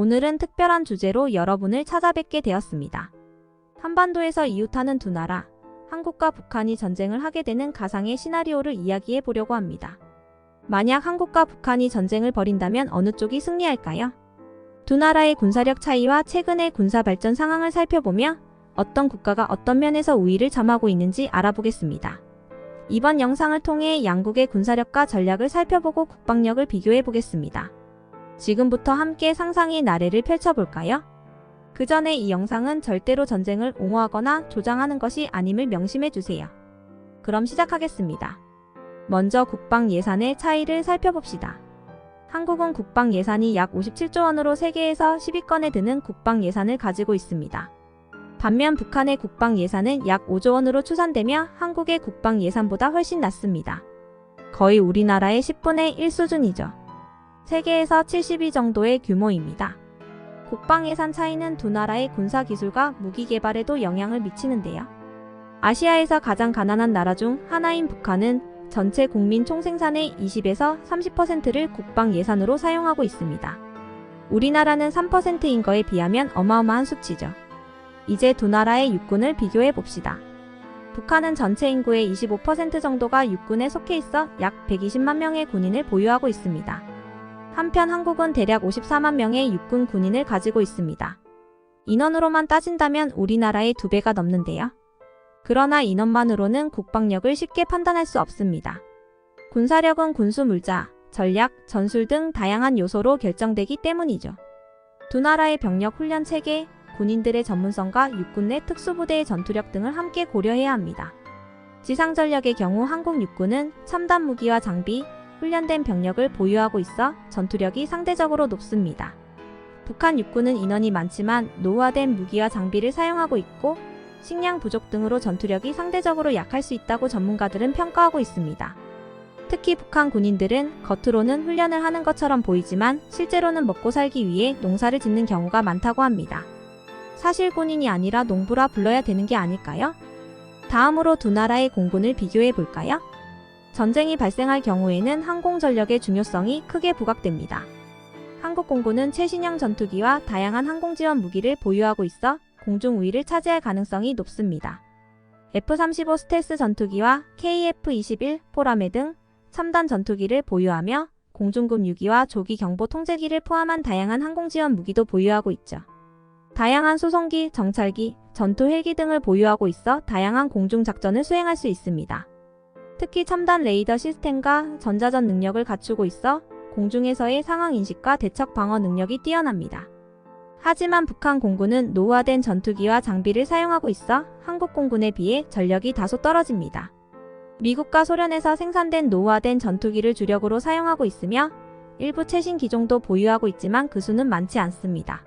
오늘은 특별한 주제로 여러분을 찾아뵙게 되었습니다. 한반도에서 이웃하는 두 나라, 한국과 북한이 전쟁을 하게 되는 가상의 시나리오를 이야기해 보려고 합니다. 만약 한국과 북한이 전쟁을 벌인다면 어느 쪽이 승리할까요? 두 나라의 군사력 차이와 최근의 군사 발전 상황을 살펴보며 어떤 국가가 어떤 면에서 우위를 점하고 있는지 알아보겠습니다. 이번 영상을 통해 양국의 군사력과 전략을 살펴보고 국방력을 비교해 보겠습니다. 지금부터 함께 상상의 나래를 펼쳐볼까요? 그 전에 이 영상은 절대로 전쟁을 옹호하거나 조장하는 것이 아님을 명심해 주세요. 그럼 시작하겠습니다. 먼저 국방 예산의 차이를 살펴봅시다. 한국은 국방 예산이 약 57조 원으로 세계에서 10위권에 드는 국방 예산을 가지고 있습니다. 반면 북한의 국방 예산은 약 5조 원으로 추산되며 한국의 국방 예산보다 훨씬 낮습니다. 거의 우리나라의 10분의 1 수준이죠. 세계에서 70위 정도의 규모입니다. 국방 예산 차이는 두 나라의 군사 기술과 무기 개발에도 영향을 미치는데요. 아시아에서 가장 가난한 나라 중 하나인 북한은 전체 국민 총생산의 20에서 30%를 국방 예산으로 사용하고 있습니다. 우리나라는 3%인 거에 비하면 어마어마한 수치죠. 이제 두 나라의 육군을 비교해 봅시다. 북한은 전체 인구의 25% 정도가 육군에 속해 있어 약 120만 명의 군인을 보유하고 있습니다. 한편 한국은 대략 54만 명의 육군 군인을 가지고 있습니다. 인원으로만 따진다면 우리나라의 두 배가 넘는데요. 그러나 인원만으로는 국방력을 쉽게 판단할 수 없습니다. 군사력은 군수 물자, 전략, 전술 등 다양한 요소로 결정되기 때문이죠. 두 나라의 병력 훈련 체계, 군인들의 전문성과 육군 내 특수부대의 전투력 등을 함께 고려해야 합니다. 지상 전력의 경우 한국 육군은 첨단 무기와 장비, 훈련된 병력을 보유하고 있어 전투력이 상대적으로 높습니다. 북한 육군은 인원이 많지만 노후화된 무기와 장비를 사용하고 있고 식량 부족 등으로 전투력이 상대적으로 약할 수 있다고 전문가들은 평가하고 있습니다. 특히 북한 군인들은 겉으로는 훈련을 하는 것처럼 보이지만 실제로는 먹고 살기 위해 농사를 짓는 경우가 많다고 합니다. 사실 군인이 아니라 농부라 불러야 되는 게 아닐까요? 다음으로 두 나라의 공군을 비교해 볼까요? 전쟁이 발생할 경우에는 항공전력의 중요성이 크게 부각됩니다. 한국 공군은 최신형 전투기와 다양한 항공지원 무기를 보유하고 있어 공중 우위를 차지할 가능성이 높습니다. F-35 스텔스 전투기와 KF-21 포라메 등 첨단 전투기를 보유하며 공중급 유기와 조기 경보 통제기를 포함한 다양한 항공지원 무기도 보유하고 있죠. 다양한 수송기, 정찰기, 전투 헬기 등을 보유하고 있어 다양한 공중 작전을 수행할 수 있습니다. 특히 첨단 레이더 시스템과 전자전 능력을 갖추고 있어 공중에서의 상황 인식과 대척 방어 능력이 뛰어납니다. 하지만 북한 공군은 노후화된 전투기와 장비를 사용하고 있어 한국 공군에 비해 전력이 다소 떨어집니다. 미국과 소련에서 생산된 노후화된 전투기를 주력으로 사용하고 있으며 일부 최신 기종도 보유하고 있지만 그 수는 많지 않습니다.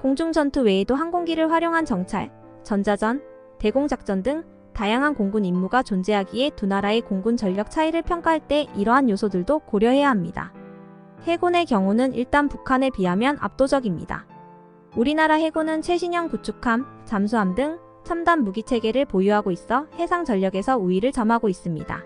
공중 전투 외에도 항공기를 활용한 정찰, 전자전, 대공작전 등 다양한 공군 임무가 존재하기에 두 나라의 공군 전력 차이를 평가할 때 이러한 요소들도 고려해야 합니다. 해군의 경우는 일단 북한에 비하면 압도적입니다. 우리나라 해군은 최신형 구축함, 잠수함 등 첨단 무기 체계를 보유하고 있어 해상 전력에서 우위를 점하고 있습니다.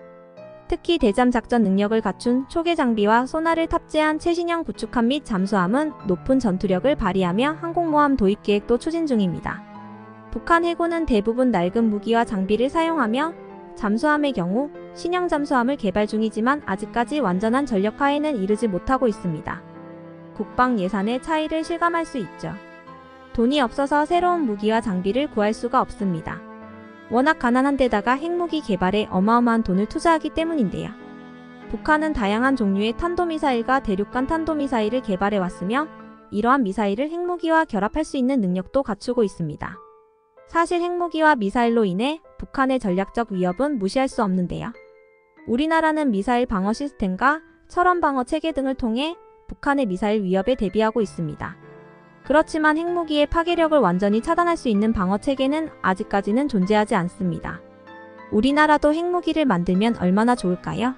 특히 대잠 작전 능력을 갖춘 초계 장비와 소나를 탑재한 최신형 구축함 및 잠수함은 높은 전투력을 발휘하며 항공모함 도입 계획도 추진 중입니다. 북한 해군은 대부분 낡은 무기와 장비를 사용하며 잠수함의 경우 신형 잠수함을 개발 중이지만 아직까지 완전한 전력화에는 이르지 못하고 있습니다. 국방 예산의 차이를 실감할 수 있죠. 돈이 없어서 새로운 무기와 장비를 구할 수가 없습니다. 워낙 가난한 데다가 핵무기 개발에 어마어마한 돈을 투자하기 때문인데요. 북한은 다양한 종류의 탄도미사일과 대륙간 탄도미사일을 개발해 왔으며 이러한 미사일을 핵무기와 결합할 수 있는 능력도 갖추고 있습니다. 사실 핵무기와 미사일로 인해 북한의 전략적 위협은 무시할 수 없는데요. 우리나라는 미사일 방어 시스템과 철원 방어 체계 등을 통해 북한의 미사일 위협에 대비하고 있습니다. 그렇지만 핵무기의 파괴력을 완전히 차단할 수 있는 방어 체계는 아직까지는 존재하지 않습니다. 우리나라도 핵무기를 만들면 얼마나 좋을까요?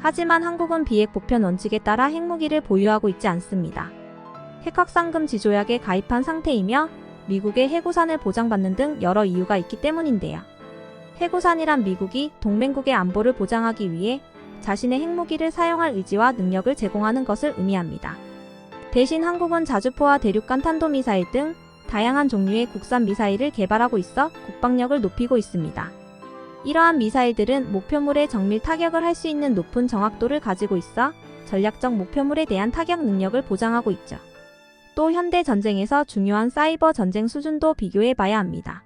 하지만 한국은 비핵 보편 원칙에 따라 핵무기를 보유하고 있지 않습니다. 핵확산금 지조약에 가입한 상태이며 미국의 해구산을 보장받는 등 여러 이유가 있기 때문인데요. 해구산이란 미국이 동맹국의 안보를 보장하기 위해 자신의 핵무기를 사용할 의지와 능력을 제공하는 것을 의미합니다. 대신 한국은 자주포와 대륙간 탄도미사일 등 다양한 종류의 국산 미사일을 개발하고 있어 국방력을 높이고 있습니다. 이러한 미사일들은 목표물에 정밀 타격을 할 수 있는 높은 정확도를 가지고 있어 전략적 목표물에 대한 타격 능력을 보장하고 있죠. 또 현대 전쟁에서 중요한 사이버 전쟁 수준도 비교해 봐야 합니다.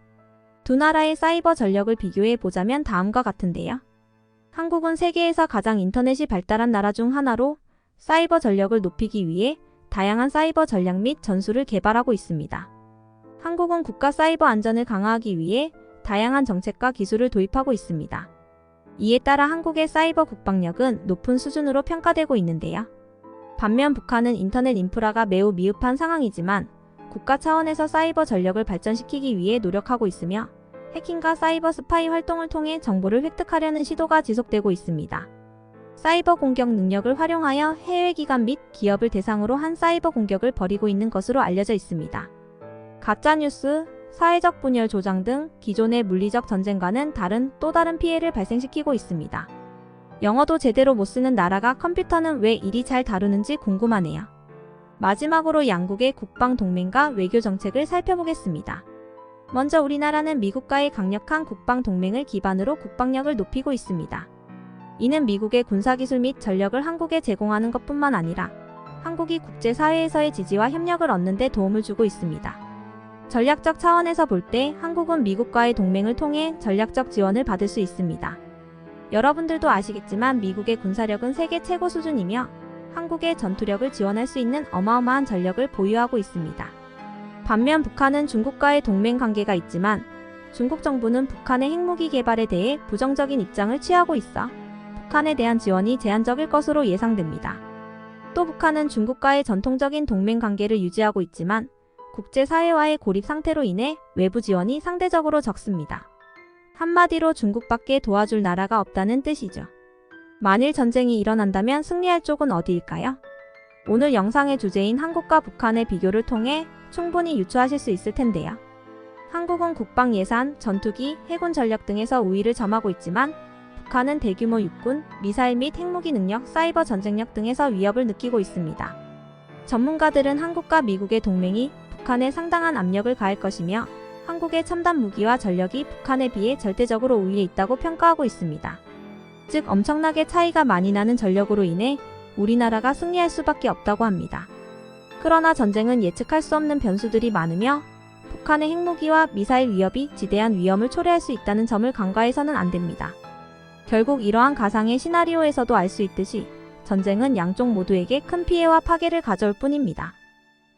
두 나라의 사이버 전력을 비교해 보자면 다음과 같은데요. 한국은 세계에서 가장 인터넷이 발달한 나라 중 하나로 사이버 전력을 높이기 위해 다양한 사이버 전략 및 전술을 개발하고 있습니다. 한국은 국가 사이버 안전을 강화하기 위해 다양한 정책과 기술을 도입하고 있습니다. 이에 따라 한국의 사이버 국방력은 높은 수준으로 평가되고 있는데요. 반면 북한은 인터넷 인프라가 매우 미흡한 상황이지만 국가 차원에서 사이버 전력을 발전시키기 위해 노력하고 있으며 해킹과 사이버 스파이 활동을 통해 정보를 획득하려는 시도가 지속되고 있습니다. 사이버 공격 능력을 활용하여 해외 기관 및 기업을 대상으로 한 사이버 공격을 벌이고 있는 것으로 알려져 있습니다. 가짜뉴스, 사회적 분열 조장 등 기존의 물리적 전쟁과는 다른 또 다른 피해를 발생시키고 있습니다. 영어도 제대로 못 쓰는 나라가 컴퓨터는 왜 이리 잘 다루는지 궁금하네요. 마지막으로 양국의 국방 동맹과 외교 정책을 살펴보겠습니다. 먼저 우리나라는 미국과의 강력한 국방 동맹을 기반으로 국방력을 높이고 있습니다. 이는 미국의 군사기술 및 전력을 한국에 제공하는 것뿐만 아니라 한국이 국제사회에서의 지지와 협력을 얻는 데 도움을 주고 있습니다. 전략적 차원에서 볼 때 한국은 미국과의 동맹을 통해 전략적 지원을 받을 수 있습니다. 여러분들도 아시겠지만 미국의 군사력은 세계 최고 수준이며 한국의 전투력을 지원할 수 있는 어마어마한 전력을 보유하고 있습니다. 반면 북한은 중국과의 동맹 관계가 있지만 중국 정부는 북한의 핵무기 개발에 대해 부정적인 입장을 취하고 있어 북한에 대한 지원이 제한적일 것으로 예상됩니다. 또 북한은 중국과의 전통적인 동맹 관계를 유지하고 있지만 국제사회와의 고립 상태로 인해 외부 지원이 상대적으로 적습니다. 한마디로 중국밖에 도와줄 나라가 없다는 뜻이죠. 만일 전쟁이 일어난다면 승리할 쪽은 어디일까요? 오늘 영상의 주제인 한국과 북한의 비교를 통해 충분히 유추하실 수 있을 텐데요. 한국은 국방 예산, 전투기, 해군 전력 등에서 우위를 점하고 있지만 북한은 대규모 육군, 미사일 및 핵무기 능력, 사이버 전쟁력 등에서 위협을 느끼고 있습니다. 전문가들은 한국과 미국의 동맹이 북한에 상당한 압력을 가할 것이며 한국의 첨단 무기와 전력이 북한에 비해 절대적으로 우위에 있다고 평가하고 있습니다. 즉 엄청나게 차이가 많이 나는 전력으로 인해 우리나라가 승리할 수밖에 없다고 합니다. 그러나 전쟁은 예측할 수 없는 변수들이 많으며 북한의 핵무기와 미사일 위협이 지대한 위험을 초래할 수 있다는 점을 간과해서는 안 됩니다. 결국 이러한 가상의 시나리오에서도 알 수 있듯이 전쟁은 양쪽 모두에게 큰 피해와 파괴를 가져올 뿐입니다.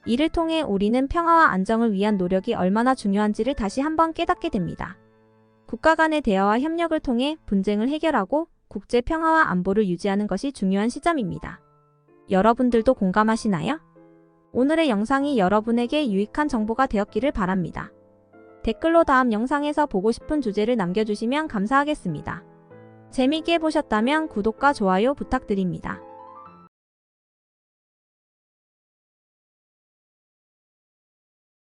이를 통해 우리는 평화와 안정을 위한 노력이 얼마나 중요한지를 다시 한번 깨닫게 됩니다. 국가 간의 대화와 협력을 통해 분쟁을 해결하고 국제 평화와 안보를 유지하는 것이 중요한 시점입니다. 여러분들도 공감하시나요? 오늘의 영상이 여러분에게 유익한 정보가 되었기를 바랍니다. 댓글로 다음 영상에서 보고 싶은 주제를 남겨주시면 감사하겠습니다. 재미있게 보셨다면 구독과 좋아요 부탁드립니다.